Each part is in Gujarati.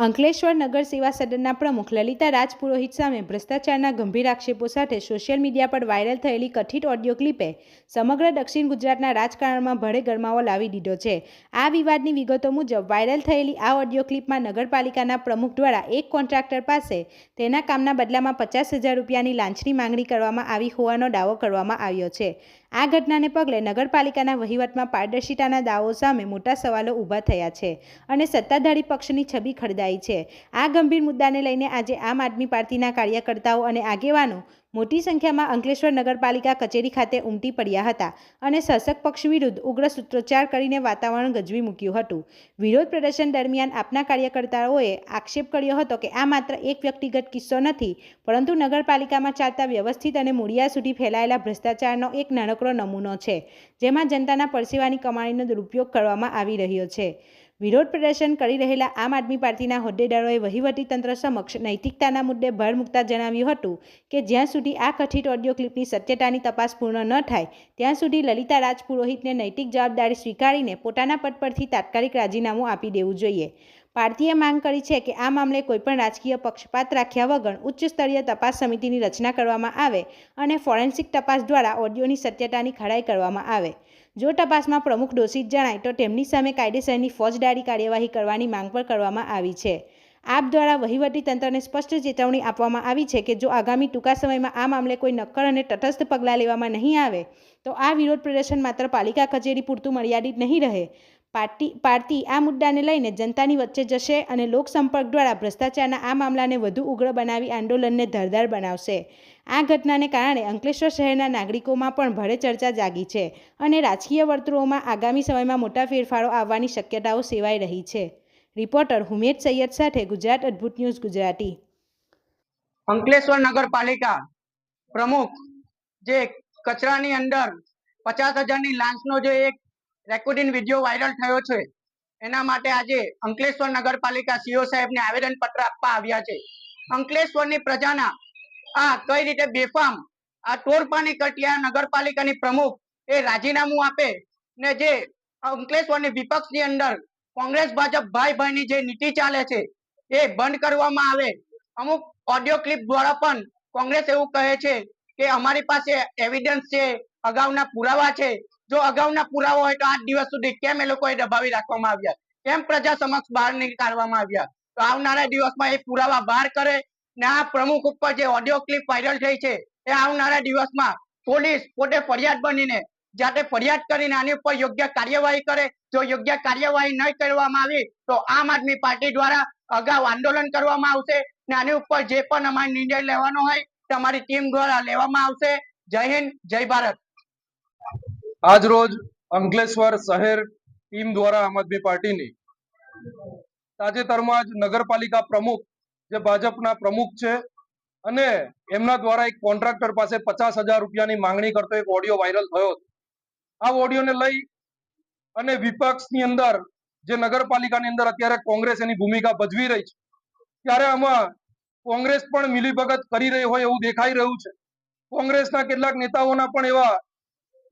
અંકલેશ્વર નગર સેવા સદનના પ્રમુખ લલિતા રાજપુરોહિત સામે ભ્રષ્ટાચારના ગંભીર આક્ષેપો સાથે સોશિયલ મીડિયા પર વાયરલ થયેલી કથિત ઓડિયો ક્લિપે સમગ્ર દક્ષિણ ગુજરાતના રાજકારણમાં ભળે ગરમાવો લાવી દીધો છે. આ વિવાદની વિગતો મુજબ વાયરલ થયેલી આ ઓડિયો ક્લિપમાં નગરપાલિકાના પ્રમુખ દ્વારા એક કોન્ટ્રાક્ટર પાસે તેના કામના બદલામાં પચાસ હજાર રૂપિયાની લાંચની માંગણી કરવામાં આવી હોવાનો દાવો કરવામાં આવ્યો છે. આ ઘટનાને પગલે નગરપાલિકાના વહીવટમાં પારદર્શિતાના દાવો સામે મોટા સવાલો ઊભા થયા છે અને સત્તાધારી પક્ષની છબી ખરદાઈ છે. આ ગંભીર મુદ્દાને લઈને આજે આમ આદમી પાર્ટીના કાર્યકર્તાઓ અને આગેવાનો મોટી સંખ્યામાં અંકલેશ્વર નગરપાલિકા કચેરી ખાતે ઉમટી પડ્યા હતા અને શાસક પક્ષ વિરુદ્ધ ઉગ્ર સૂત્રોચ્ચાર કરીને વાતાવરણ ગજવી મૂક્યું હતું. વિરોધ પ્રદર્શન દરમિયાન આપના કાર્યકર્તાઓએ આક્ષેપ કર્યો હતો કે આ માત્ર એક વ્યક્તિગત કિસ્સો નથી, પરંતુ નગરપાલિકામાં ચાલતા વ્યવસ્થિત અને મૂળિયા સુધી ફેલાયેલા ભ્રષ્ટાચારનો એક નાનકડો નમૂનો છે, જેમાં જનતાના પરસેવાની કમાણીનો દુરુપયોગ કરવામાં આવી રહ્યો છે. વિરોધ પ્રદર્શન કરી રહેલા આમ આદમી પાર્ટીના હોદ્દેદારોએ વહીવટી તંત્ર સમક્ષ નૈતિકતાના મુદ્દે ભાર મૂકતા જણાવ્યું હતું કે જ્યાં સુધી આ કથિત ઓડિયો ક્લિપની સત્યતાની તપાસ પૂર્ણ ન થાય, ત્યાં સુધી લલિતા રાજપુરોહિતને નૈતિક જવાબદારી સ્વીકારીને પોતાના પદ પરથી તાત્કાલિક રાજીનામું આપી દેવું જોઈએ. પાર્ટીએ માંગ કરી છે કે આ મામલે કોઈપણ રાજકીય પક્ષપાત રાખ્યા વગર ઉચ્ચ સ્તરીય તપાસ સમિતિની રચના કરવામાં આવે અને ફોરેન્સિક તપાસ દ્વારા ઓડિયોની સત્યતાની ખરાઈ કરવામાં આવે. જો તપાસમાં પ્રમુખ દોષિત જણાય તો તેમની સામે કાયદેસરની ફોજદારી કાર્યવાહી કરવાની માંગ પણ કરવામાં આવી છે. આપ દ્વારા વહીવટી તંત્રને સ્પષ્ટ ચેતવણી આપવામાં આવી છે કે જો આગામી ટૂંકા સમયમાં આ મામલે કોઈ નક્કર અને તટસ્થ પગલાં લેવામાં નહીં આવે, તો આ વિરોધ પ્રદર્શન માત્ર પાલિકા કચેરી પૂરતું મર્યાદિત નહીં રહે. પાર્ટી પાર્ટી આ મુદ્દાને લઈને જનતાની વચ્ચે જશે અને લોકસંપર્ક દ્વારા ભ્રષ્ટાચારના આ મામલાને વધુ ઉગ્ર બનાવી આંદોલનને ધરદાર બનાવશે. આ ઘટનાને કારણે અંકલેશ્વર શહેરના નાગરિકોમાં પણ ભારે ચર્ચા જાગી છે અને રાજકીય વર્તુળોમાં આગામી સમયમાં મોટા ફેરફારો આવવાની શક્યતાઓ સેવાઈ રહી છે. રિપોર્ટર હુમેદ સૈયદ સાથે ગુજરાત અદ્ભુત ન્યૂઝ ગુજરાતી. અંકલેશ્વર નગરપાલિકા પ્રમુખ જે કચરાની અંદર પચાસ હજારની લાંચનો જે એક રેકોર્ડિંગ વીડિયો વાયરલ થયો છે. એના માટે આજે અંકલેશ્વર નગરપાલિકા સીઓ સાહેબને આવેદન પત્ર આપવા આવ્યા છે. અંકલેશ્વરની પ્રજાના આ કઈ રીતે બેફામ આ ટોરપાની કટિયા નગરપાલિકાની પ્રમુખ એ રાજીનામું આપે ને જે અંકલેશ્વરની વિપક્ષની અંદર કોંગ્રેસ, ભાજપ ભાઈ ભાઈની જે નીતિ ચાલે છે એ બંધ કરવામાં આવે. અમુક ઓડિયો ક્લિપ દ્વારા પણ કોંગ્રેસ એવું કહે છે કે અમારી પાસે એવિડન્સ છે, અગાઉના પુરાવા છે જો અગાઉના પુરાવા હોય તો આઠ દિવસ સુધી કેમ એ લોકોએ દબાવી રાખવામાં આવ્યા? કેમ પ્રજા સમક્ષ બહાર નીકાળવામાં આવ્યા? તો આવનારા દિવસમાં એ પુરાવા બહાર કરે ને આ પ્રમુખ ઉપર જે ઓડિયો ક્લિપ વાયરલ થઈ છે, એ આવનારા દિવસમાં પોલીસ પોતે ફરિયાદ બનીને જાતે ફરિયાદ કરીને આની ઉપર યોગ્ય કાર્યવાહી કરે. જો યોગ્ય કાર્યવાહી નહીં કરવામાં આવી, તો આમ આદમી પાર્ટી દ્વારા અગાઉ આંદોલન કરવામાં આવશે ને આની ઉપર જે પણ અમારે નિર્ણય લેવાનો હોય, તે અમારી ટીમ દ્વારા લેવામાં આવશે. જય હિન્દ, જય ભારત. આજ રોજ અંકલેશ્વર શહેર ટીમ દ્વારા આમ આદમી પાર્ટીની તાજેતરમાં જ નગરપાલિકા પ્રમુખ જે ભાજપના પ્રમુખ છે અને એમના દ્વારા એક કોન્ટ્રાક્ટર પાસે પચાસ હજાર રૂપિયાની માંગણી કરતો એક ઓડિયો વાયરલ થયો આ ઓડિયોને લઈ અને વિપક્ષની અંદર જે નગરપાલિકાની અંદર અત્યારે કોંગ્રેસ એની ભૂમિકા ભજવી રહી છે, ત્યારે આમાં કોંગ્રેસ પણ મિલીભગત કરી રહી હોય એવું દેખાઈ રહ્યું છે. કોંગ્રેસના કેટલાક નેતાઓના પણ એવા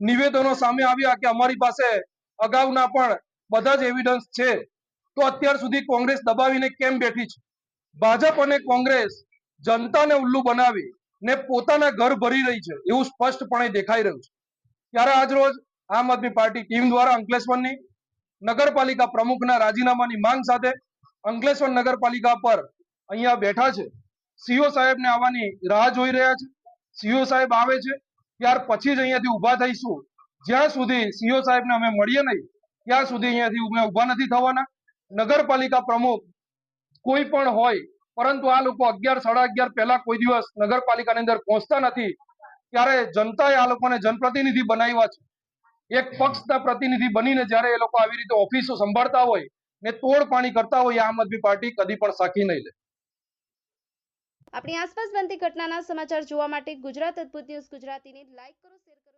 નિવેદનો સામે આવ્યા કે અમારી પાસે અગાઉના પણ બધા જ એવિડન્સ છે. તો અત્યાર સુધી કોંગ્રેસ દબાવીને કેમ બેઠી છે? ભાજપ અને કોંગ્રેસ જનતાને ઉલ્લુ બનાવી ને પોતાના ઘર ભરી રહી છે એવું સ્પષ્ટપણે દેખાઈ રહ્યું છે. ત્યારે આજ રોજ આમ આદમી પાર્ટી ટીમ દ્વારા અંકલેશ્વરની નગરપાલિકા પ્રમુખના રાજીનામાની માંગ સાથે અંકલેશ્વર નગરપાલિકા પર અહીંયા બેઠા છે. સીઓ સાહેબને આવવાની રાહ જોઈ રહ્યા છે. સીઓ સાહેબ આવે છે. ત્યાર પછી જ અહીંયાથી ઊભા થઈશું. જ્યાં સુધી સીઓ સાહેબને અમે મળીએ નહીં, ત્યાં સુધી અહીંયાથી અમે ઊભા નથી થવાના. નગરપાલિકા પ્રમુખ કોઈ પણ હોય, પરંતુ આ લોકો અગિયાર, સાડા અગિયાર પહેલા કોઈ દિવસ નગરપાલિકાની અંદર પહોંચતા નથી, ત્યારે જનતાએ આ લોકોને જનપ્રતિનિધિ બનાવ્યા છે. એક પક્ષના પ્રતિનિધિ બનીને જ્યારે એ લોકો આવી રીતે ઓફિસો સંભાળતા હોય ને તોડ પાણી કરતા હોય, આમ આદમી પાર્ટી કદી પણ સાખી નહીં લે. આપણી આસપાસ બનતી ઘટનાના સમાચાર જોવા માટે ગુજરાત અદ્ભુત ન્યૂઝ ગુજરાતીને લાઈક કરો, શેર કરો.